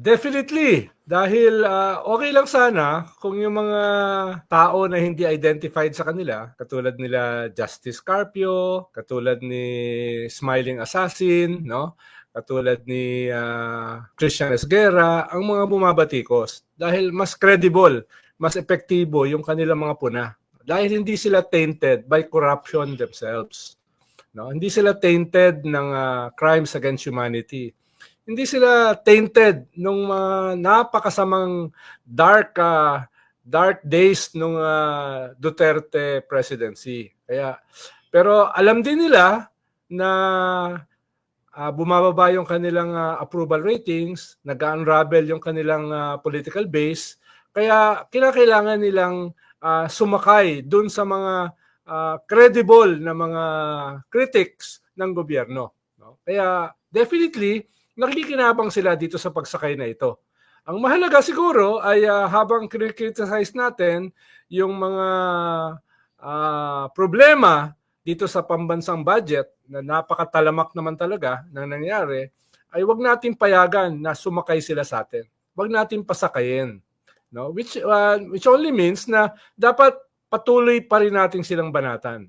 Definitely. Dahil ah, okay lang sana kung yung mga tao na hindi identified sa kanila, katulad nila Justice Carpio, katulad ni Smiling Assassin, no? Katulad ni ah, Christian Esguerra, ang mga bumabatikos. Dahil mas credible, mas epektibo yung kanilang mga puna. Dahil hindi sila tainted by corruption themselves. No? Hindi sila tainted ng ah, crimes against humanity hindi sila tainted nung mga napakasamang dark ah, dark days nung ah, Duterte presidency. Kaya pero alam din nila na ah, bumababa yung kanilang ah, approval ratings, nag-unravel yung kanilang ah, political base, kaya kinakailangan nilang ah, sumakay dun sa mga ah, credible na mga critics ng gobyerno. No? Kaya definitely nakikinabang sila dito sa pagsakay na ito. Ang mahalaga siguro ay ah, habang criticize natin yung mga ah, problema dito sa pambansang budget na napakatalamak naman talaga ng nangyari, ay wag nating payagan na sumakay sila sa atin. Wag nating pasakayin. No? Which, ah, which only means na dapat patuloy pa rin natin silang banatan.